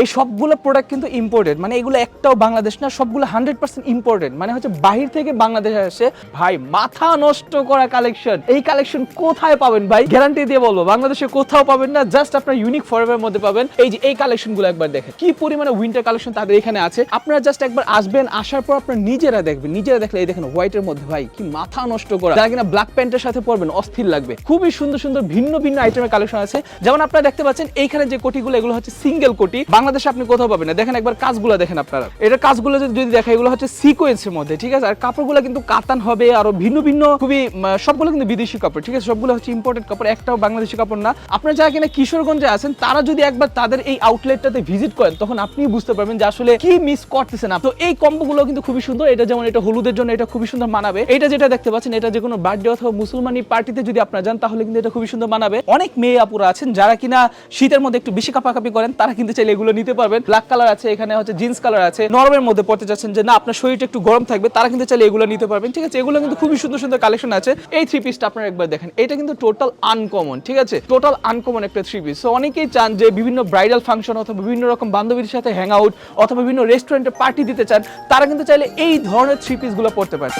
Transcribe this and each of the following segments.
এই সবগুলো প্রোডাক্ট কিন্তু ইম্পোর্টেড মানে এগুলো একটাও বাংলাদেশ না, সবগুলো হান্ড্রেড পার্সেন্ট ইম্পোর্টেড মানে হচ্ছে বাহির থেকে বাংলাদেশে আসে। ভাই, মাথা নষ্ট করা কালেকশন এই কালেকশন কোথায় পাবেন ভাই? গ্যারান্টি দিয়ে বলব, বাংলাদেশে কোথাও পাবেন না জাস্ট আপনার ইউনিক ফরএভার মধ্যে পাবেন। এই যে এই কালেকশনগুলো একবার দেখেন, কি পরিমাণে উইন্টার কালেকশন তাদের এখানে আছে। আপনারা জাস্ট একবার আসবেন, আসার পর আপনার নিজেরা দেখবেন। নিজেরা দেখলে এই দেখেন হোয়াইটের মধ্যে, ভাই, কি মাথা নষ্ট করা। যারা কিনা ব্ল্যাক প্যান্টের সাথে পরবেন, অস্থির লাগবে। খুবই সুন্দর সুন্দর, ভিন্ন ভিন্ন আইটেমের কালেকশন আছে। যেমন আপনারা দেখতে পাচ্ছেন, এইখানে যে কোটিগুলো, এগুলো হচ্ছে সিঙ্গেল কোটি। বাংলাদেশে আপনি কোথাও পাবেন না। দেখেন একবার কাজগুলো দেখেন আপনারা। এটা কাজগুলো যদি দেখেন, এগুলো হচ্ছে সিকোয়েন্সের মধ্যে, ঠিক আছে? আর কাপড়গুলো কিন্তু কাতান হবে, আরও ভিন্ন ভিন্ন, খুবই সবগুলো কিন্তু বিদেশি কাপড়, ঠিক আছে? সবগুলো হচ্ছে ইম্পোর্টেড কাপড়, একটাও বাংলাদেশি কাপড় না। আপনারা যারা কিনা কিশোরগঞ্জে আছেন, তারা যদি একবার তাদের এই আউটলেটটাতে ভিজিট করেন, তখন আপনি বুঝতে পারবেন যে আসলে কি মিস করতেছেন তো এই কম্বোগুলো কিন্তু খুবই সুন্দর। এটা যেমন এটা হলুদের জন্য এটা খুবই সুন্দর মানাবে। এটা যেটা দেখতে পাচ্ছেন, এটা যে কোনো বার্থডে অথবা মুসলমানি পার্টিতে যদি আপনারা যান, তাহলে কিন্তু এটা খুবই সুন্দর মানাবে। অনেক মেয়ে আপুরা আছেন, যারা কিনা শীতের মধ্যে একটু বেশি কাপাকাপি করেন, তারা কিন্তু চাইলে এগুলো নিতে পারবেন। ব্ল্যাক কালার আছে, এখানে হচ্ছে জিন্স কালার আছে। নরমের মধ্যে পড়তে চাচ্ছেন যে, না, আপনার শরীরটা একটু গরম থাকবে। তারা কিন্তু চাইলে এগুলো নিতে পারবেন। ঠিক আছে, এগুলো কিন্তু খুবই সুন্দর সুন্দর কালেকশন আছে। এই থ্রি পিসটা আপনারা একবার দেখেন। এটা কিন্তু টোটাল আনকমন ঠিক আছে? টোটাল আনকমন একটা থ্রি পিস অনেকেই চান যে, বিভিন্ন ব্রাইডাল ফাংশন অথবা বিভিন্ন রকম বান্ধবীর সাথে হ্যাং আউট অথবা বিভিন্ন রেস্টুরেন্টে পার্টি দিতে চান, তারা কিন্তু চাইলে এই ধরনের থ্রি পিসগুলো পড়তে পারে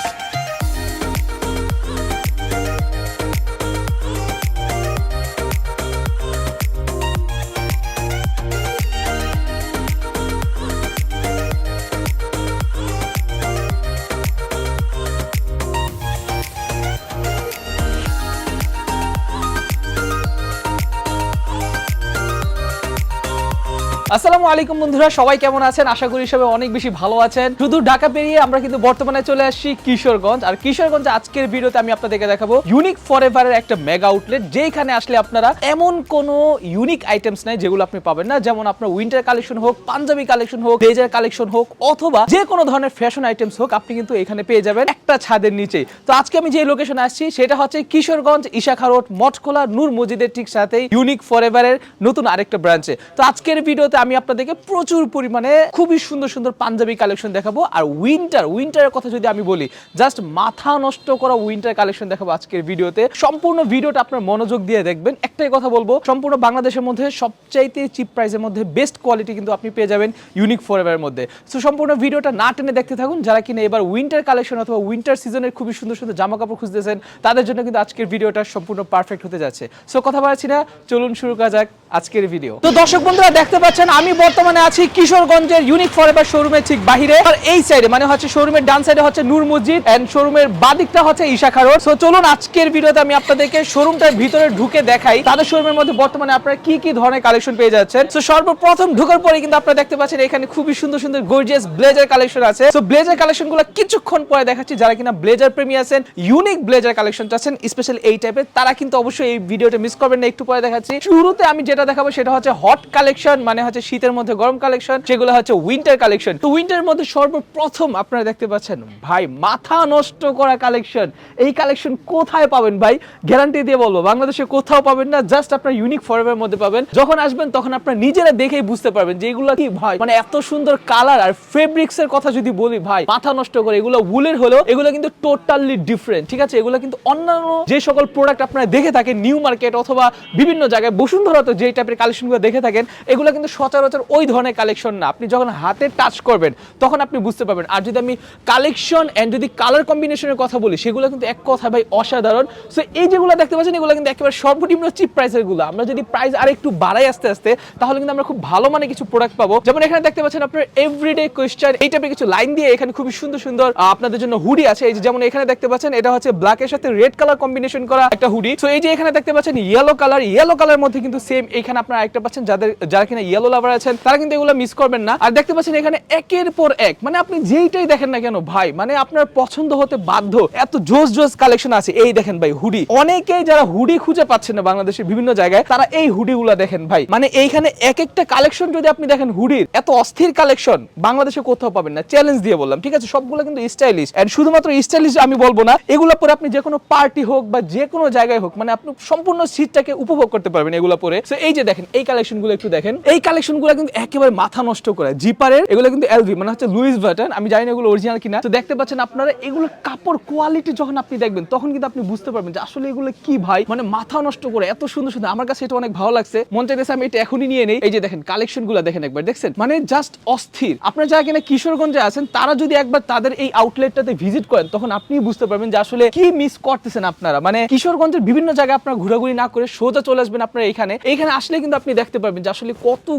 আসসালামু আলাইকুম বন্ধুরা, সবাই কেমন আছেন? আশা করি সবাই অনেক বেশি ভালো আছেন। শুধু ঢাকা পেরিয়ে আমরা কিন্তু বর্তমানে চলে আসছি কিশোরগঞ্জ। আর কিশোরগঞ্জ আজকের ভিডিওতে আমি আপনাদেরকে দেখাবো ইউনিক ফরএভারের একটা মেগা আউটলেট যেখানে আসলে আপনারা এমন কোনো ইউনিক আইটেমস নাই যেগুলো আপনি পাবেন না। যেমন আপনার উইন্টার কালেকশন হোক, পাঞ্জাবি কালেকশন হোক ব্লেজার কালেকশন হোক, অথবা যে কোনো ধরনের ফ্যাশন আইটেমস হোক, আপনি কিন্তু এখানে পেয়ে যাবেন একটা ছাদের নিচে। তো আজকে আমি যে লোকেশনে আসছি, সেটা হচ্ছে কিশোরগঞ্জ ইশাখা রোড, মঠখোলা, নূর মসজিদের ঠিক সাথেই ইউনিক ফরএভারের নতুন আরেকটা ব্রাঞ্চে তো আজকের ভিডিওতে আমি আপনাদেরকে প্রচুর পরিমাণে খুবই সুন্দর সুন্দর পাঞ্জাবি কালেকশন দেখাবো। আর উইন্টার উইন্টারের কথা যদি আমি বলি জাস্ট মাথা নষ্ট করা উইন্টার কালেকশন দেখাবো আজকের ভিডিওতে। সম্পূর্ণ ভিডিওটা আপনার মনোযোগ দিয়ে দেখবেন। একটাই কথা বলব, সম্পূর্ণ বাংলাদেশের মধ্যে সবচাইতে চিপ প্রাইসের মধ্যে বেস্ট কোয়ালিটি কিন্তু আপনি পেয়ে যাবেন ইউনিক ফরএভারের মধ্যে। সো সম্পূর্ণ ভিডিওটা না টেনে দেখতে থাকুন। যারা কিনা এবার উইন্টার কালেকশন অথবা উইন্টার সিজনের খুবই সুন্দর সুন্দর জামা কাপড় খুঁজতেছেন, তাদের জন্য কিন্তু আজকের ভিডিওটা সম্পূর্ণ পারফেক্ট হতে যাচ্ছে। সো কথা বলছি না, চলুন শুরু করা যাক আজকের ভিডিও তো দর্শক বন্ধুরা, দেখতে পাচ্ছেন আমি বর্তমানে আছি কিশোরগঞ্জের ইউনিক ফরএভার শোরুমের ঠিক বাহিরে। আর এই সাইডে মানে হচ্ছে শোরুমের ডান সাইডে হচ্ছে নূর মসজিদ এন্ড শোরুমের বাদিকটা হচ্ছে ইশাখা রোড সো চলুন আজকের ভিডিওতে আমি আপনাদেরকে শোরুমটার ভিতরে ঢুকে দেখাই। তাদের শোরুমের মধ্যে বর্তমানে আপনারা কি কি ধরনের কালেকশন পেয়ে যাচ্ছেন? সো সর্বপ্রথম ঢোকার পরে কিন্তু আপনারা দেখতে পাচ্ছেন এখানে খুবই সুন্দর সুন্দর গর্জিয়াস ব্লেজার কালেকশন আছে। সো ব্লেজার কালেকশনগুলো কিছুক্ষণ পরে দেখাচ্ছি যারা কিনা ব্লেজার প্রেমী আছেন ইউনিক ব্লেজার কালেকশন চাচ্ছেন স্পেশাল এই টাইপের তারা কিন্তু অবশ্যই এই ভিডিওটা মিস করবেন না, একটু পরে দেখাচ্ছি। শুরুতে আমি যেটা দেখাবো সেটা হচ্ছে হট কালেকশন মানে হচ্ছে শীতের মধ্যে গরম কালেকশন সেগুলো হচ্ছে উইন্টার কালেকশন তো উইন্টারের মধ্যে সর্বপ্রথম আপনারা দেখতে পাচ্ছেন, ভাই, মাথা নষ্ট করা কালেকশন এই কালেকশন কোথায় পাবেন ভাই? গ্যারান্টি দিয়ে বলব, বাংলাদেশে কোথাও পাবেন না জাস্ট আপনার ইউনিক ফরএভার মধ্যে পাবেন। যখন আসবেন, তখন আপনারা নিজেরা দেখেই বুঝতে পারবেন যে এগুলো কি, ভাই মানে এত সুন্দর কালার আর ফেব্রিক্স এর কথা যদি বলি, ভাই, মাথা নষ্ট করে, এগুলো উলের হলেও এগুলো কিন্তু টোটালি ডিফারেন্ট ঠিক আছে? এগুলো কিন্তু অন্যান্য যে সকল প্রোডাক্ট আপনারা দেখে থাকেন নিউ মার্কেট অথবা বিভিন্ন জায়গায় বসুন্ধরাতে যে টাইপের কালেকশনগুলো দেখে থাকেন, এগুলো কিন্তু সচরাচর ওই ধরনের কালেকশন না। আপনি যখন হাতে টাচ করবেন, তখন আপনি বুঝতে পারবেন। আর যদি আমি কালেকশন এন্ড যদি কালার কম্বিনেশনের কথা বলি, সেগুলো কিন্তু এক কথা ভাই অসাধারণ। সো এই যেগুলো দেখতে পাচ্ছেন, এগুলো কিন্তু একেবারে সর্বনিম্ন চিপ প্রাইসেরগুলো। আমরা যদি প্রাইস আর একটু বাড়াই আস্তে আস্তে, তাহলে কিন্তু আমরা খুব ভালো মানে কিছু প্রোডাক্ট পাবো। যেমন এখানে দেখতে পাচ্ছেন আপনার এভরিডে কোয়েশ্চেন এই টাইপের কিছু লাইন দিয়ে এখানে খুবই সুন্দর সুন্দর আপনাদের জন্য হুডি আছে। এই যেমন এখানে দেখতে পাচ্ছেন, এটা হচ্ছে ব্ল্যাক এর সাথে রেড কালার কম্বিনেশন করা একটা হুডি সো এই যে এখানে দেখতে পাচ্ছেন ইয়েলো কালার ইয়েলো কালার মধ্যে কিন্তু সেম এখানে আপনারা একটা পাচ্ছেন, যাদের, যারা কিনা ইয়েলো লাভার আছেন, তারা কিন্তু এগুলো মিস করবেন না। আর দেখতে পাচ্ছেন এখানে একের পর এক মানে আপনি যেইটাই দেখেন না কেন ভাই মানে আপনার পছন্দ হতে বাধ্য, এত জোস জোস কালেকশন আছে। এই দেখেন ভাই হুডি অনেকেই যারা হুডি খুঁজে পাচ্ছেন না বাংলাদেশের বিভিন্ন জায়গায়, তারা এই হুডি গুলা দেখেন ভাই। মানে এইখানে এক একটা কালেকশন যদি আপনি দেখেন হুডির এত অস্থির কালেকশন বাংলাদেশে কোথাও পাবেন না। চ্যালেঞ্জ দিয়ে বললাম, ঠিক আছে? সবগুলো কিন্তু স্টাইলিশ এন্ড শুধুমাত্র স্টাইলিশ আমি বলব না, এগুলো পরে আপনি যে কোনো পার্টি হোক বা যে কোনো জায়গায় হোক মানে আপনি সম্পূর্ণ সিটটাকে উপভোগ করতে পারবেন এগুলো পরে। তো এই যে দেখেন, এই কালেকশনগুলো একটু দেখেন। এই কালেকশন কালেকশনগুলো কিন্তু একেবারে মাথা নষ্ট করে। জিপারের এগুলো কিন্তু এলভি মানে হচ্ছে লুইস বাটন আমি জানি না এগুলো অরিজিনাল কিনা। তো দেখতে পাচ্ছেন আপনারা, এগুলো কাপড় কোয়ালিটি যখন আপনি দেখবেন, তখন কিন্তু আপনি বুঝতে পারবেন যে আসলে এগুলো কি ভাই? মানে মাথা নষ্ট করে, এত সুন্দর সুন্দর। আমার কাছে এটা অনেক ভালো লাগছে। মন চাইতেছে আমি এটা এখনই নিয়ে নেই। এই যে দেখেন কালেকশনগুলো দেখেন একবার, দেখছেন? মানে জাস্ট অস্থির। আপনারা যারা কিনা কিশোরগঞ্জে আছেন, তারা যদি একবার তাদের এই আউটলেটটাতে ভিজিট করেন, তখন আপনি বুঝতে পারবেন যে আসলে কি মিস করতেছেন আপনারা। মানে কিশোরগঞ্জের বিভিন্ন জায়গায় আপনারা ঘোরাঘুরি না করে সোজা চলে আসবেন আপনারা এখানে। এখানে আসলে কিন্তু আপনি দেখতে পারবেন যে আসলে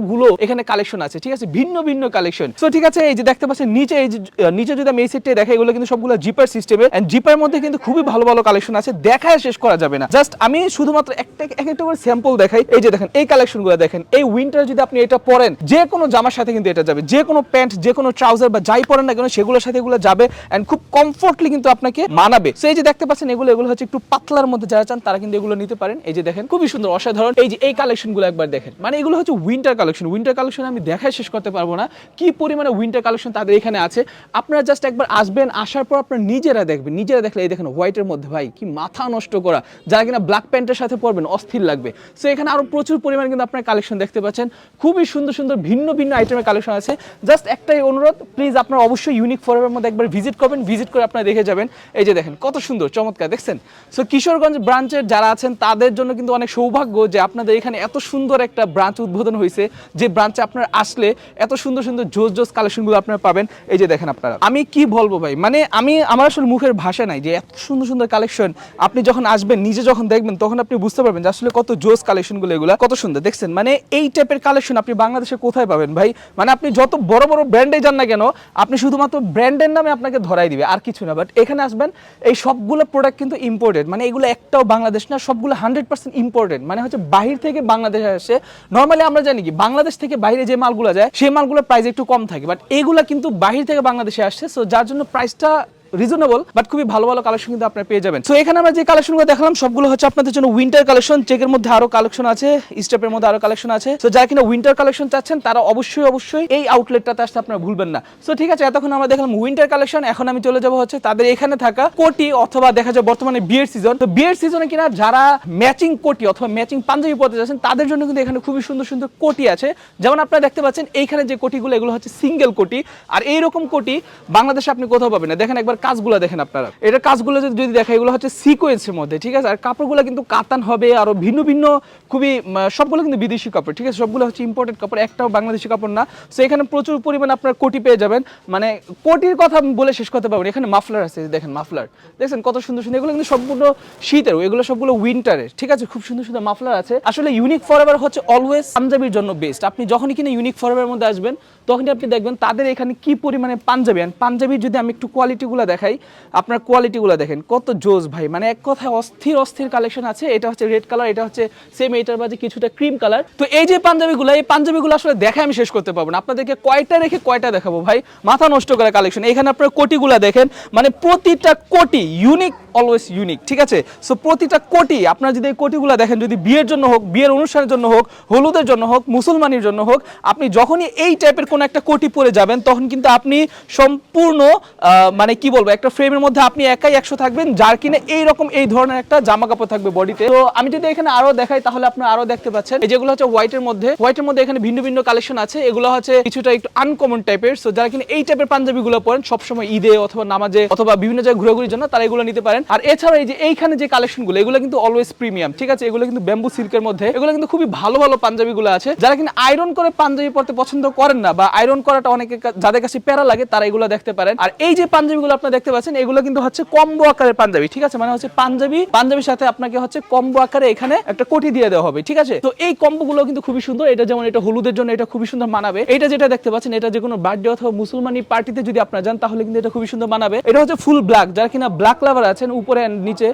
কতগুলো এখানে কালেকশন আছে, ঠিক আছে? ভিন্ন ভিন্ন কালেকশন তো ঠিক আছে, এই যে দেখতে পাচ্ছেন, নিচে এই নিচে যদি আমি এই সেটটা দেখে এগুলো কিন্তু সবগুলো জিপার সিস্টেমে এন্ড জিপার মধ্যে কিন্তু খুবই ভালো ভালো কালেকশন আছে, দেখায় শেষ করা যাবে না। জাস্ট আমি শুধুমাত্র একটা, এক একটা করে স্যাম্পল দেখাই। এই যে দেখেন, এই কালেকশনগুলো দেখেন, এই উইন্টার যদি আপনি এটা পরেন, যে কোনো জামার সাথে কিন্তু এটা যাবে। যে কোনো প্যান্ট, যে কোনো ট্রাউজার বা যাই পরেন না কেন, সেগুলোর সাথে এগুলো যাবে এন্ড খুব কমফোর্টলি কিন্তু আপনাকে মানাবে। এই যে দেখতে পাচ্ছেন, এগুলো এগুলো হচ্ছে একটু পাতলার মধ্যে যারা চান, তারা কিন্তু এগুলো নিতে পারেন। এই যে দেখেন, খুবই সুন্দর, অসাধারণ। এই যে এই কালেকশনগুলো একবার দেখেন। মানে এগুলো হচ্ছে উইন্টার কালেকশন উইন্টার কালেকশন আমি দেখায় শেষ করতে পারব না। কি পরিমাণে উইন্টার কালেকশন তাদের এখানে আছে? আপনারা জাস্ট একবার আসবেন, আসার পর আপনারা নিজেরা দেখবেন, নিজেরা দেখলে এই দেখেন হোয়াইটের মধ্যে ভাই, কি মাথা নষ্ট করা। যারা কিনা ব্ল্যাক প্যান্টের সাথে পরবেন, অস্থির লাগবে। সো এখানে আরও প্রচুর পরিমাণে কিন্তু আপনার কালেকশন দেখতে পাচ্ছেন। খুবই সুন্দর সুন্দর, ভিন্ন ভিন্ন আইটেমের কালেকশন আছে। জাস্ট একটাই অনুরোধ প্লিজ আপনারা অবশ্যই ইউনিক ফরমের মধ্যে একবার ভিজিট করবেন ভিজিট করে আপনারা দেখে যাবেন। এই যে দেখেন, কত সুন্দর, চমৎকার, দেখছেন? সো কিশোরগঞ্জ ব্রাঞ্চের যারা আছেন, তাদের জন্য কিন্তু অনেক সৌভাগ্য যে আপনাদের এখানে এত সুন্দর একটা ব্রাঞ্চ উদ্বোধন হয়েছে যে ব্রাঞ্চে আপনারা আসলে এত সুন্দর সুন্দর জোস জোস কালেকশনগুলো আপনারা পাবেন, এই যে দেখেন আপনারা। আমি কি বলব ভাই? মানে আমি, আমার আসলে মুখের ভাষা নাই যে এত সুন্দর সুন্দর কালেকশন আপনি যখন আসবেন, নিজে যখন দেখবেন, তখন আপনি বুঝতে পারবেন যে আসলে কত জোস কালেকশনগুলো এগুলো, কত সুন্দর। দেখছেন? মানে এই টাইপের কালেকশন আপনি বাংলাদেশে কোথায় পাবেন ভাই? মানে আপনি যত বড় বড় ব্র্যান্ডে যান না কেন, আপনি শুধুমাত্র ব্র্যান্ডের নামে আপনাকে ধরাই দিবে, আর কিছু না। বাট এখানে আসবেন, এই সবগুলো প্রোডাক্ট কিন্তু ইম্পোর্টেড মানে এগুলো একটাও বাংলাদেশ না, সবগুলো হান্ড্রেড পার্সেন্ট ইম্পোর্টেড মানে হচ্ছে বাহির থেকে বাংলাদেশে আসে। নর্মালি আমরা জানি কি বাংলাদেশ থেকে বাইরে যে মালগুলো যায়, সেই মালগুলোর প্রাইস একটু কম থাকে। বাট এগুলা কিন্তু বাহির থেকে বাংলাদেশে আসছে সো যার জন্য প্রাইসটা রিজনেবল বাট খুবই ভালো ভালো কালেকশন কিন্তু আপনারা পেয়ে যাবেন। তো এখানে আমরা যে কালেকশনগুলো দেখালাম, সবগুলো হচ্ছে আপনাদের জন্য উইন্টার কালেকশন চেকের মধ্যে আরও কালেকশন আছে স্টেপের মধ্যে আরও কালেকশন আছে। তো যারা কিনা উইন্টার কালেকশন চাচ্ছেন, তারা অবশ্যই অবশ্যই এই আউটলেটটাতে আসতে আপনারা ভুলবেন না। সো ঠিক আছে, এতক্ষণ আমরা দেখলাম উইন্টার কালেকশন এখন আমি চলে যাব হচ্ছে তাদের এখানে থাকা কোটি অথবা দেখা যায় বর্তমানে বিয়ের সিজন তো বিয়ের সিজনে কিনা যারা ম্যাচিং কোটি অথবা ম্যাচিং পাঞ্জাবি পরতে যাচ্ছেন, তাদের জন্য কিন্তু এখানে খুবই সুন্দর সুন্দর কোটি আছে। যেমন আপনারা দেখতে পাচ্ছেন, এইখানে যে কোটিগুলো, এগুলো হচ্ছে সিঙ্গেল কোটি। আর এইরকম কোটি বাংলাদেশে আপনি কোথাও পাবেন না। দেখেন একবার কাজগুলো দেখেন আপনারা। এটা কাজগুলো যদি দেখা এগুলো হচ্ছে সিকোয়েন্সের মধ্যে, ঠিক আছে? আর কাপড়গুলো কিন্তু কাতান হবে, আরও ভিন্ন ভিন্ন, খুবই সবগুলো কিন্তু বিদেশি কাপড়, ঠিক আছে? সবগুলো হচ্ছে ইম্পোর্টেড কাপড়, একটাও বাংলাদেশি কাপড় না। সো এখানে প্রচুর পরিমাণে আপনার কোটি পেয়ে যাবেন। মানে কোটির কথা বলে শেষ করতে পারব না। এখানে মাফলার আছে, দেখেন মাফলার দেখছেন কত সুন্দর সুন্দর, এগুলো কিন্তু সবগুলো শীতের, এগুলো সবগুলো উইন্টারের ঠিক আছে? খুব সুন্দর সুন্দর মাফলার আছে। আসলে ইউনিক ফরএভার হচ্ছে অলওয়েজ পাঞ্জাবির জন্য বেস্ট আপনি যখনই কিনা ইউনিক ফরএভারের মধ্যে আসবেন, তখনই আপনি দেখবেন তাদের এখানে কি পরিমাণে পাঞ্জাবি। পাঞ্জাবির যদি আমি একটু কোয়ালিটিগুলো দেখাই, আপনার কোয়ালিটিগুলো দেখেন, কত জোস ভাই মানে এক কথায় অস্থির অস্থির কালেকশন আছে, এটা হচ্ছে রেড কালার এটা হচ্ছে সেম এইটার মাঝে কিছুটা ক্রিম কালার তো এই যে পাঞ্জাবিগুলো, এই পাঞ্জাবিগুলো আসলে দেখে আমি শেষ করতে পারব না। আপনাদেরকে কয়টা রেখে কয়টা দেখাবো ভাই? মাথা নষ্ট করা কালেকশন এখানে আপনার কোটিগুলো দেখেন মানে প্রতিটা কোটি ইউনিক অলওয়েজ ইউনিক ঠিক আছে? সো প্রতিটা কোটি, আপনারা যদি এই কোটিগুলো দেখেন, যদি বিয়ের জন্য হোক, বিয়ের অনুষ্ঠানের জন্য হোক, হলুদের জন্য হোক, মুসলমানের জন্য হোক, আপনি যখনই এই টাইপের কোনো একটা কোটি পরে যাবেন, তখন কিন্তু আপনি সম্পূর্ণ মানে কি বলব, একটা ফ্রেমের মধ্যে আপনি একাই একশো থাকবেন, যার কিনে এইরকম এই ধরনের একটা জামা কাপড় থাকবে বডিতে। তো আমি যদি এখানে আরও দেখাই, তাহলে আপনারা আরও দেখতে পাচ্ছেন। যেগুলো হচ্ছে হোয়াইটের মধ্যে হোয়াইটের মধ্যে এখানে ভিন্ন ভিন্ন কালেকশন আছে। এগুলো হচ্ছে কিছুটা একটু আনকমন টাইপের সো যারা কিনা এই টাইপের পাঞ্জাবিগুলো পরেন, সবসময় ঈদে অথবা নামাজে অথবা বিভিন্ন জায়গায় ঘোরাঘুরির জন্য, তারা এগুলো নিতে পারেন। আর এছাড়া এই যে এইখানে যে কালেকশনগুলো, এগুলো কিন্তু অলওয়েজ প্রিমিয়াম ঠিক আছে? এগুলো কিন্তু ব্যাম্বু সিল্কের মধ্যে, এগুলো কিন্তু খুবই ভালো ভালো পাঞ্জাবিগুলো আছে। যারা কিনা আয়রন করে পাঞ্জাবি পরতে পছন্দ করেন না, বা আয়রন করাটা অনেকে যাদের কাছে প্যারা লাগে, তারা এগুলো দেখতে পারেন। আর এই যে পাঞ্জাবিগুলো আপনারা দেখতে পাচ্ছেন, এগুলো কিন্তু হচ্ছে কম্বো আকারের পাঞ্জাবি, ঠিক আছে? মানে হচ্ছে পাঞ্জাবি, পাঞ্জাবির সাথে আপনাকে হচ্ছে কম্বো আকারে এখানে একটা কোটি দিয়ে দেওয়া হবে, ঠিক আছে? তো এই কম্বো গুলো কিন্তু খুবই সুন্দর, এটা যেমন এটা হলুদের জন্য এটা খুবই সুন্দর মানাবে। এটা যেটা দেখতে পাচ্ছেন, এটা যে কোনো বার্থডে অথবা মুসলমানি পার্টিতে যদি আপনারা যান, তাহলে কিন্তু এটা খুবই সুন্দর মানাবে। এটা হচ্ছে ফুল ব্ল্যাক, যারা কিনা ব্ল্যাক লাভার আছেন, উপরে নিচে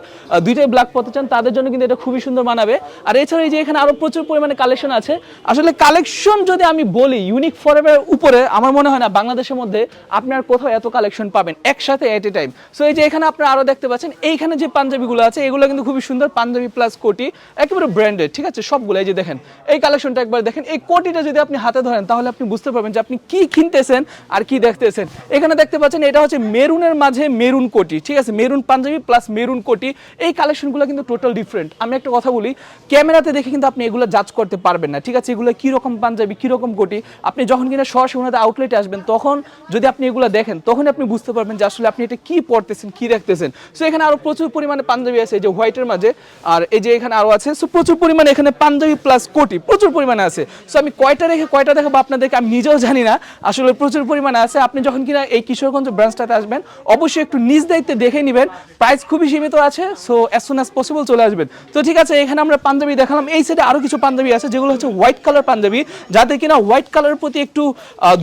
দুইটাই ব্ল্যাক পড়তে চান, তাদের জন্য কিন্তু এটা খুবই সুন্দর মানাবে। আর এছাড়া এই যে এখানে আরও প্রচুর পরিমাণে কালেকশন আছে, আসলে কালেকশন যদি আমি বলি ইউনিক ফরএভার উপরে, আমার মনে হয় না, বাংলাদেশের মধ্যে আপনার কোথাও এত কালেকশন পাবেন। একসাথে সাথে এট এ টাইম সো এই যে এখানে আপনারা আরও দেখতে পাচ্ছেন, এইখানে যে পাঞ্জাবিগুলো আছে, এগুলো কিন্তু খুবই সুন্দর, পাঞ্জাবি প্লাস কোটি, একেবারে ব্র্যান্ডেড ঠিক আছে? সবগুলো, এই যে দেখেন, এই কালেকশনটা একবার দেখেন, এই কোটিটা যদি আপনি হাতে ধরেন, তাহলে আপনি বুঝতে পারবেন যে আপনি কি কিনতেছেন আর কি দেখতেছেন। এখানে দেখতে পাচ্ছেন, এটা হচ্ছে মেরুনের মাঝে মেরুন কোটি, ঠিক আছে? মেরুন পাঞ্জাবি প্লাস মেরুন কোটি, এই কালেকশনগুলো কিন্তু টোটাল ডিফারেন্ট আমি একটা কথা বলি, ক্যামেরাতে দেখে কিন্তু আপনি এগুলো জাজ করতে পারবেন না, ঠিক আছে? এগুলো কীরকম পাঞ্জাবি, কীরকম কোটি, আপনি যখন কিনা সরাসরি ওনাদের আউটলেটে আসবেন, তখন যদি আপনি এগুলো দেখেন তখন আপনি বুঝতে পারবেন যে আসলে আপনি এটা কি পড়তেছেন কি দেখতেছেন? সো এখানে আরও প্রচুর পরিমাণে পাঞ্জাবি আছে, এই যে হোয়াইটের মাঝে, আর এই যে এখানে আরও আছে সো প্রচুর পরিমাণে এখানে পাঞ্জাবি প্লাস কোটি, প্রচুর পরিমাণে আছে। সো আমি কয়টা রেখে, কয়টা দেখাবো আপনাদেরকে আমি নিজেও জানি না, আসলে প্রচুর পরিমাণে আছে। আপনি যখন কিনা এই কিশোরগঞ্জ ব্রাঞ্চটাতে আসবেন, অবশ্যই একটু নিজ দায়িত্বে দেখে নেবেন প্রাইস খুবই সীমিত আছে so as soon as possible চলে আসবেন। তো ঠিক আছে, এখানে আমরা পাঞ্জাবি দেখালাম, এই সাইডে আরও কিছু পাঞ্জাবি আছে, যেগুলো হচ্ছে হোয়াইট কালার পাঞ্জাবি যাদের কিনা হোয়াইট কালারের প্রতি একটু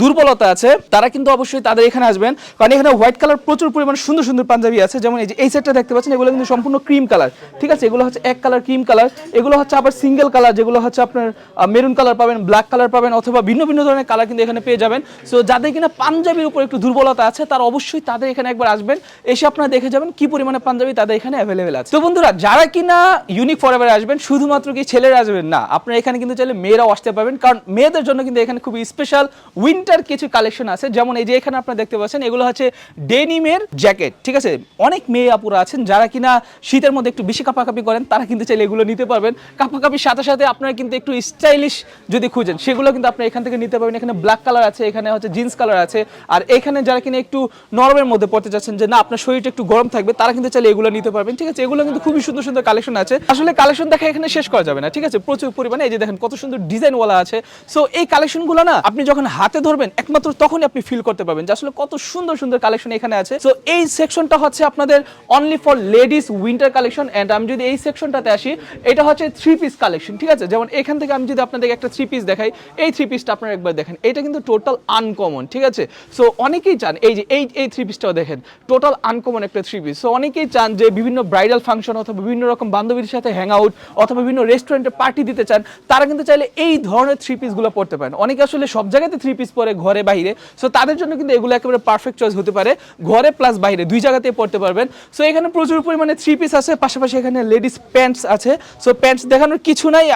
দুর্বলতা আছে, তারা কিন্তু অবশ্যই তাদের এখানে আসবেন, কারণ এখানে হোয়াইট কালার প্রচুর পরিমাণে সুন্দর সুন্দর পাঞ্জাবি আছে। যেমন এই যে এই সেটটা দেখতে পাচ্ছেন, এগুলো কিন্তু সম্পূর্ণ ক্রিম কালার ঠিক আছে? এগুলো হচ্ছে এক কালার ক্রিম কালার এগুলো হচ্ছে আবার সিঙ্গেল কালার যেগুলো হচ্ছে আপনার মেরুন কালার পাবেন ব্ল্যাক কালার পাবেন, অথবা ভিন্ন ভিন্ন ধরনের কালার কিন্তু এখানে পেয়ে যাবেন। সো যাদের কিনা পাঞ্জাবির উপর একটু দুর্বলতা আছে, তারা অবশ্যই তাদের এখানে একবার আসবেন। এসে আপনারা দেখে যাবেন কি পরিমাণে পাঞ্জাবি তাদের এখানে অ্যাভেলেবেল আছে। তো বন্ধুরা, যারা কিনা ইউনিক ফরএভারে আসবেন, শুধুমাত্র কি ছেলেরা আসবেন? না, আপনারা এখানে কিন্তু চাইলে মেয়েরাও আসতে পারবেন। কারণ মেয়েদের জন্য কিন্তু এখানে খুবই স্পেশাল উইন্টার কিছু কালেকশন আছে। যেমন এই যে এখানে আপনারা দেখতে পাচ্ছেন, এগুলো হচ্ছে ডেনিমের জ্যাকেট, ঠিক আছে? অনেক মেয়ে আপুরা আছেন যারা কিনা শীতের মধ্যে একটু বেশি কাপাকাপি করেন, তারা কিন্তু চাইলে এগুলো নিতে পারবেন। কাপাকাপির সাথে সাথে আপনারা কিন্তু একটু স্টাইলিশ যদি খুঁজেন, সেগুলো কিন্তু আপনারা এখান থেকে নিতে পারবেন। এখানে ব্ল্যাক কালার আছে, এখানে হচ্ছে জিন্স কালার আছে। আর এখানে যারা কিনা একটু নরমের মধ্যে পড়তে চাচ্ছেন যে না, আপনার শরীরটা একটু গরম থাকবে, তারা কিন্তু চাইলে এগুলো নিতে পারবেন, ঠিক আছে? এগুলো কিন্তু খুবই সুন্দর সুন্দর কালেকশন আছে। আসলে কালেকশন দেখা এখানে শেষ করা যাবে না, ঠিক আছে? প্রচুর পরিমাণে এই যে দেখেন কত সুন্দর ডিজাইন ওয়ালা আছে। সো এই কালেকশনগুলো না, আপনি যখন হাতে ধরবেন, একমাত্র তখনই আপনি ফিল করতে পারবেন যে আসলে কত সুন্দর সুন্দর কালেকশন এখানে আছে। সো এই সেকশনটা হচ্ছে আপনাদের only for ladies winter collection and আমি যদি এই সেকশনটাতে আসি, এটা হচ্ছে থ্রি পিস কালেকশন ঠিক আছে? যেমন এখান থেকে আমি যদি আপনাদেরকে একটা থ্রি পিস দেখাই, এই থ্রি পিসটা আপনারা একবার দেখেন। এটা কিন্তু টোটাল আনকমন ঠিক আছে? সো অনেকেই চান, এই যে, এই এই থ্রি পিসটাও দেখেন টোটাল আনকমন একটা থ্রি পিস সো অনেকেই চান যে বিভিন্ন ব্রাইডাল ফাংশন অথবা বিভিন্ন রকম বান্ধবীর সাথে হ্যাং আউট অথবা বিভিন্ন রেস্টুরেন্টে পার্টি দিতে চান, তারা কিন্তু চাইলে এই ধরনের থ্রি পিসগুলো পড়তে পারেন। অনেকে আসলে সব জায়গাতে থ্রি পিস পরে ঘরে বাইরে সো তাদের জন্য কিন্তু এগুলো একেবারে পারফেক্ট চয়েস হতে পারে। ঘরে প্লাস বাইরে, দুই জায়গাতেই পড়তে পারবেন। সো এখানে প্রচুর পরিমাণে থ্রি পিস আছে, পাশাপাশি এখানে লেডিস প্যান্টস আছে। সো প্যান্টস দেখানোর কিছু নাই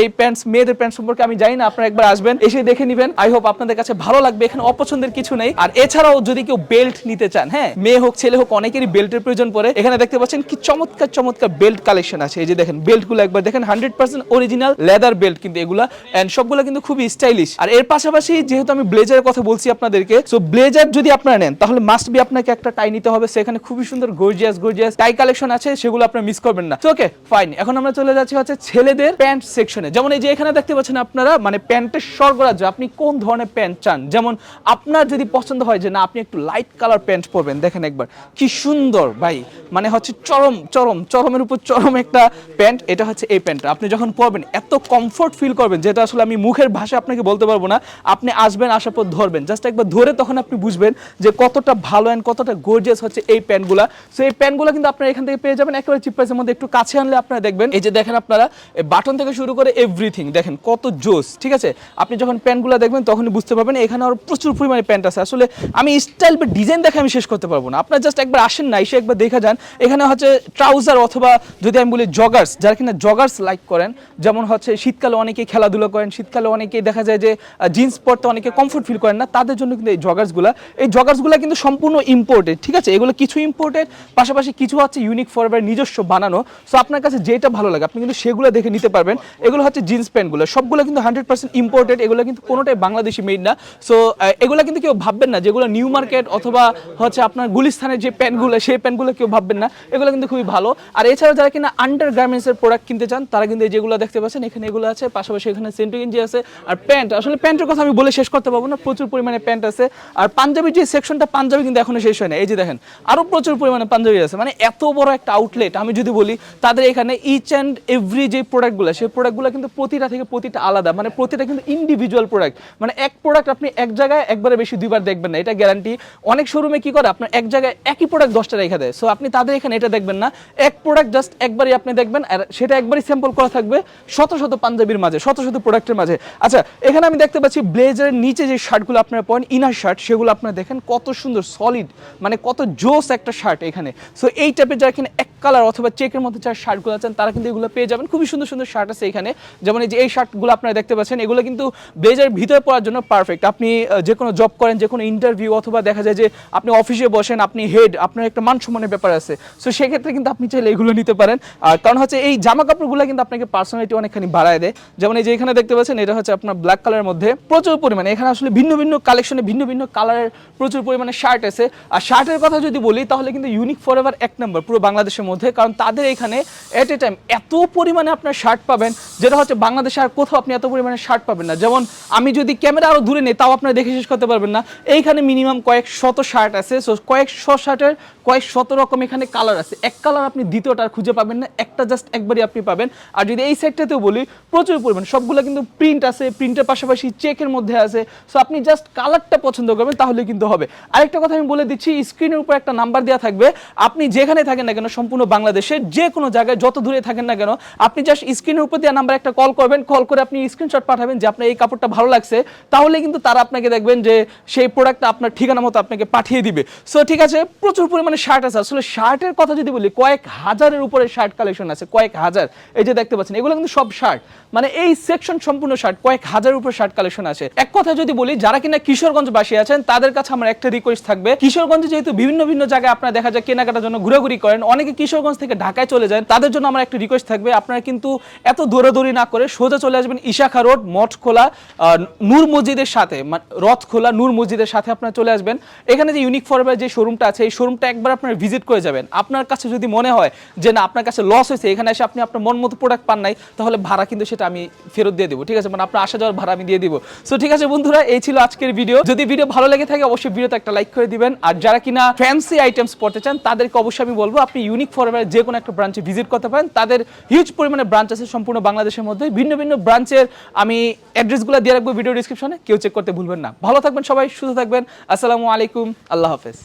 এই প্যান্টস মেয়েদের প্যান্ট সম্পর্কে আমি জানি না, আপনারা একবার আসবেন, এসে দেখে নেবেন। আই হোপ আপনাদের কাছে ভালো লাগবে, এখানে অপছন্দের কিছু নেই। আর এছাড়াও যদি কেউ বেল্ট নিতে চান হ্যাঁ মেয়ে হোক, ছেলে হোক, অনেকেরই বেল্টের প্রয়োজন পড়ে। এখানে দেখতে পাচ্ছেন কি চমৎকার চমৎকার বেল্ট কালেকশন আছে। এই যে দেখেন বেল্টগুলো একবার দেখেন hundred percent original leather belt কিন্তু এগুলা। এন্ড সবগুলো কিন্তু খুবই স্টাইলিশ আর এর পাশাপাশি যেহেতু আমি ব্লেজারের কথা বলছি আপনাদেরকে সো ব্লেজার যদি আপনারা নেন, তাহলে মাস্ট বি আপনাকে একটা টাই নিতে হবে। সেখানে খুবই সুন্দর গর্জিয়াস গর্জিয়াস টাই কালেকশন আছে, সেগুলো আপনারা মিস করবেন না। ওকে ফাইন এখন আমরা চলে যাচ্ছি হচ্ছে ছেলেদের প্যান্ট সেকশনে যেমন এই যে এখানে দেখতে পাচ্ছেন আপনারা মানে প্যান্টের স্বর্গরাজ্য আপনি কোন ধরনের প্যান্ট চান। যেমন আপনার যদি পছন্দ হয় যে না, আপনি একটু লাইট কালার প্যান্ট পরবেন। দেখেন একবার, কি সুন্দর ভাই। মানে হচ্ছে চরম চরম, চরমের উপর চরম একটা প্যান্ট এটা হচ্ছে এই প্যান্টটা আপনি যখন পরবেন, এত কমফোর্ট ফিল করবেন, যেটা আসলে আমি মুখের ভাষা আপনাকে বলতে পারব না। আপনি আসবেন, আসার পর ধরবেন। জাস্ট একবার ধরে তখন আপনি বুঝবেন যে কতটা ভালো কতটা গর্জিয়াস হচ্ছে এই প্যান্টগুলা। সো এই প্যান্টগুলো কিন্তু আপনারা এখান থেকে পেয়ে যাবেন। একেবারে চিপ প্রাইসের মধ্যে একটু কাছে আনলে আপনারা দেখবেন। এই যে দেখেন আপনারা বাটন থেকে শুরু করে এভরিথিং দেখেন কত জোস, ঠিক আছে? আপনি যখন প্যান্টগুলো দেখবেন, তখনই বুঝতে পারবেন এখানে আরও প্রচুর পরিমাণে প্যান্ট আছে। আসলে আমি স্টাইল বা ডিজাইন দেখে আমি শেষ করতে পারব না। আপনারা জাস্ট একবার আসেন না, এসে একবার দেখা যান। এখানে হচ্ছে ট্রাউজার অথবা যদি আমি বলি জগার্স যারা কিনা জগার্স লাইক করেন, যেমন হচ্ছে শীতকালে অনেকেই খেলাধুলা করেন, শীতকালে অনেকেই দেখা যায় যে জিন্স পরতে অনেকে কমফোর্ট ফিল করেন না, তাদের জন্য কিন্তু এই জগার্সগুলো এই জগার্সগুলো কিন্তু সম্পূর্ণ ইম্পোর্টেড ঠিক আছে? এগুলো কিছু ইম্পোর্টেড পাশাপাশি কিছু হচ্ছে ইউনিক ফরএভার নিজস্ব বানানো। সো আপনার কাছে যেটা ভালো লাগে, আপনি কিন্তু সেগুলো দেখে নিতে পারবেন। এগুলো হচ্ছে জিন্স প্যান্টগুলো সবগুলো কিন্তু হান্ড্রেড পার্সেন্ট ইম্পোর্টেড এগুলো কিন্তু কোনোটাই বাংলাদেশি মেড না। সো এগুলো কিন্তু কেউ ভাববেন না, যেগুলো নিউ মার্কেট অথবা হচ্ছে আপনার গুলিস্থানের যে প্যান্টগুলো সেই প্যান্টগুলো কেউ ভাববেন না। এগুলো কিন্তু খুবই ভালো। আর এছাড়া যারা কিনা আন্ডার গার্মেন্টসের প্রোডাক্ট কিনতে চান, তারা কিন্তু যেগুলো দেখতে পাচ্ছেন, এখানে এগুলো আছে, পাশাপাশি এখানে সেন্টু গেঞ্জি আছে, আর প্যান্ট আসলে প্যান্টের কথা আমি বলে শেষ করতে পারব না, প্রচুর পরিমাণে প্যান্ট আছে। আর পাঞ্জাবি যে সেকশনটা পাঞ্জাবি কিন্তু এখনও শেষ হয় না এই যে দেখেন, আরও প্রচুর পরিমাণে পাঞ্জাবি আছে। মানে এত বড় একটা আউটলেট আমি যদি বলি, তাদের এখানে ইচ অ্যান্ড এভরি যে প্রোডাক্টগুলো সেই প্রোডাক্টগুলো কিন্তু প্রতিটা থেকে প্রতিটা আলাদা। মানে প্রতিটা কিন্তু ইন্ডিভিজুয়াল প্রোডাক্ট মানে এক প্রোডাক্ট আপনি এক জায়গায় একবারে বেশি দুইবার দেখবেন না, এটা গ্যারান্টি অনেক শোরুমে কি করে, আপনার এক জায়গায় একই প্রোডাক্ট দশটা রেখে দেয়। সো আপনি তাদের এখানে এটা দেখবেন না। এক প্রোডাক্ট জাস্ট একবারই আপনি দেখবেন, আর সেটা একবারই স্যাম্পল করা থাকবে শত শত পাঞ্জাবির মাঝে, শত শত প্রোডাক্টের মাঝে। আচ্ছা এখানে আমি দেখতে পাচ্ছি ব্লেজারের নিচে যে শার্টগুলো আপনারা পয়েন ইনার শার্ট সেগুলো আপনারা দেখেন কত সুন্দর সলিড প্রিন্ট মানে কত জোস একটা শার্ট এখানে। সো এই টাইপের যারা এখানে এক কালার অথবা চেকের মধ্যে যারা শার্টগুলো আছেন, তারা কিন্তু এগুলো পেয়ে যাবেন। খুবই সুন্দর সুন্দর শার্ট আছে এখানে। যেমন এই যে এই শার্টগুলো আপনারা দেখতে পাচ্ছেন, এগুলো কিন্তু ব্লেজার ভিতরে পড়ার জন্য পারফেক্ট আপনি যে কোনো জব করেন, যে কোনো ইন্টারভিউ অথবা দেখা যায় যে আপনি অফিসে বসেন, আপনি হেড আপনার একটা মান সম্মানের ব্যাপার আছে। সো সেক্ষেত্রে কিন্তু আপনি চাইলে এগুলো নিতে পারেন। আর কারণ হচ্ছে এই জামা কাপড়গুলো কিন্তু আপনাকে পার্সোনালিটি অনেকখানি বাড়ায় দেয়। যেমন এই যে এখানে দেখতে পাচ্ছেন, এটা হচ্ছে আপনার ব্ল্যাক কালারের মধ্যে প্রচুর পরিমাণে, এখানে আসলে ভিন্ন ভিন্ন কালেকশনে ভিন্ন ভিন্ন কালারের প্রচুর পরিমাণে শার্ট আছে। আর শার্টের কথা যদি বলি, তাহলে কিন্তু ইউনিক ফর এভার এক নম্বর পুরো বাংলাদেশের মধ্যে। কারণ তাদের এখানে এট এ টাইম এত পরিমাণে আপনার শার্ট পাবেন, যেটা হচ্ছে বাংলাদেশে আর কোথাও আপনি এত পরিমাণে শার্ট পাবেন না। যেমন আমি যদি ক্যামেরা আরও দূরে নেই, তাও আপনারা দেখে শেষ করতে পারবেন না। এইখানে মিনিমাম কয়েক শত শার্ট আছে। সো কয়েক শ শার্টের কয়েক শত রকম এখানে কালার আছে। এক কালার আপনি দ্বিতীয়টা খুঁজে পাবেন না, একটা জাস্ট একবারই আপনি পাবেন। আর যদি এই সাইডটাতেও বলি, প্রচুর পরিমাণ, সবগুলো কিন্তু প্রিন্ট আছে প্রিন্টের পাশাপাশি চেকের মধ্যে আছে। সো আপনি জাস্ট কালারটা পছন্দ করবেন, তাহলে কিন্তু হবে। আরেকটা কথা আমি বলে দিচ্ছি। স্ক্রিনের উপর একটা নাম্বার দেওয়া থাকবে। আপনি যেখানে থাকেন না কেন, সম্পূর্ণ বাংলাদেশের যে কোনো জায়গায়, যত দূরে থাকেন না কেন, আপনি জাস্ট স্ক্রিনের উপর দেওয়া নাম্বার একটা কল করবেন। কল করে আপনি স্ক্রিনশট পাঠাবেন যে আপনার এই কাপড়টা ভালো লাগছে। তাহলে কিন্তু তারা আপনাকে দেখবেন যে সেই প্রোডাক্টটা আপনার ঠিকানা মতো আপনাকে পাঠিয়ে দিবে। সো ঠিক আছে, প্রচুর পরিমাণে শার্ট আছে। আসলে শার্টের কথা যদি বলি, কয়েক হাজারের উপরে শার্ট কালেকশন আছে, কয়েক হাজার। এই যে দেখতে পাচ্ছেন, এগুলো কিন্তু সব শার্ট মানে এই সেকশন সম্পূর্ণ শার্ট কয়েক হাজারের উপর শার্ট কালেকশন আছে। এক কথা যদি বলি, যারা কিনা কিশোরগঞ্জ বাসী আছেন, তাদের কাছে আমার একটা রিকোয়েস্ট থাকবে কিশোরগঞ্জে যেহেতু বিভিন্ন বিভিন্ন জায়গায় আপনারা দেখা যায় কেনাকাটার জন্য ঘোরাঘুরি করেন, অনেকে কিশোরগঞ্জ থেকে ঢাকায় চলে যায় তাদের জন্য আমার একটা রিকোয়েস্ট থাকবে, আপনারা কিন্তু এত দৌড়াদৌড়ি না করে সোজা চলে আসবেন ইশাখা রোড, মঠখোলা নূর মসজিদের সাথে, মা- রথখোলা, নূর মসজিদের সাথে আপনারা চলে আসবেন। এখানে যে ইউনিক ফরবার যে শোরুমটা আছে, এই শোরুমটা একবার আপনারা ভিজিট করে যাবেন। আপনার কাছে যদি মনে হয় যে না, আপনার কাছে লস হয়েছে, এখানে এসে আপনি আপনার মন মতো প্রোডাক্ট পান নাই, তাহলে ভাড়া কিন্তু সেটা আমি ফেরত দিয়ে দেবো, ঠিক আছে? মানে আপনার আসা যাওয়ার ভাড়া আমি দিয়ে দিব। সো ঠিক আছে বন্ধুরা, এই ছিল আজকের ভিডিও যদি ভিডিও ভালো লেগে থাকে, অবশ্যই ভিডিওতে একটা লাইক করে দিবেন। আর যারা কিনা ফ্যান্সি আইটেমস পড়তে চান, তাদেরকে অবশ্যই আমি বলব, আপনি ইউনিক ফরমের যে কোনো একটা ব্রাঞ্চে ভিজিট করতে পারেন। তাদের হিউজ পরিমাণে ব্রাঞ্চ আছে সম্পূর্ণ বাংলাদেশের মধ্যে। ভিন্ন ভিন্ন ব্রাঞ্চের আমি অ্যাড্রেসগুলো দিয়ে রাখব ভিডিও ডিসক্রিপশনে কেউ চেক করতে ভুলবেন না। ভালো থাকবেন সবাই, সুস্থ থাকবেন। আসসালামু আলাইকুম। আল্লাহ হাফেজ।